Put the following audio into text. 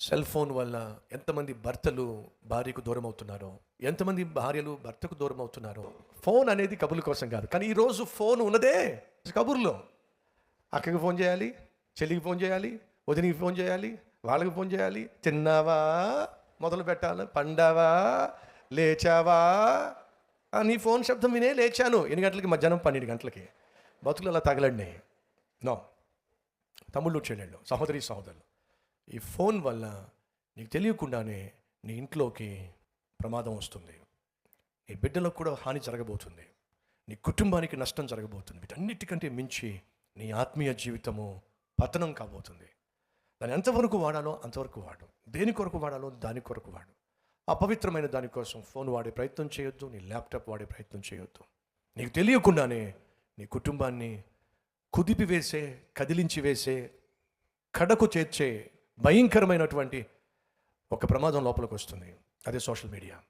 Cell phone వల్ల ఎంతమంది భర్తలు భార్యకు దూరం అవుతున్నారో ఎంతమంది భార్యలు భర్తకు దూరం అవుతున్నారో ఫోన్ అనేది కబుర్ల కోసం కాదు. కానీ ఈరోజు ఫోన్ ఉన్నదే కబుర్లో. అక్కకి ఫోన్ చేయాలి చెల్లికి ఫోన్ చేయాలి వదినికి ఫోన్ చేయాలి వాళ్ళకి ఫోన్ చేయాలి. తిన్నావా? మొదలు పెట్టాలి. పండావా? లేచావా? నీ ఫోన్ శబ్దం వినే లేచాను. ఎన్ని గంటలకి? మధ్యాహ్నం పన్నెండు గంటలకి. బతుకులు అలా తగలండి. నో. తమ్ముళ్ళు చెల్లెళ్ళు సహోదరి సహోదరులు. ఈ ఫోన్ వల్ల నీకు తెలియకుండానే నీ ఇంట్లోకి ప్రమాదం వస్తుంది. నీ బిడ్డలకు కూడా హాని జరగబోతుంది. నీ కుటుంబానికి నష్టం జరగబోతుంది. వీటన్నిటికంటే మించి నీ ఆత్మీయ జీవితము పతనం కాబోతుంది. దాన్ని ఎంతవరకు వాడాలో అంతవరకు వాడు. దేని కొరకు వాడాలో దాని కొరకు వాడు. అపవిత్రమైన దానికోసం ఫోన్ వాడే ప్రయత్నం చేయొద్దు నీ ల్యాప్టాప్ వాడే ప్రయత్నం చేయొద్దు. నీకు తెలియకుండానే నీ కుటుంబాన్ని కుదిపి వేసే కదిలించి వేసే కడకు చేర్చే భయంకరమైనటువంటి ఒక ప్రమాదం లోపలికి వస్తుంది. అదే సోషల్ మీడియా.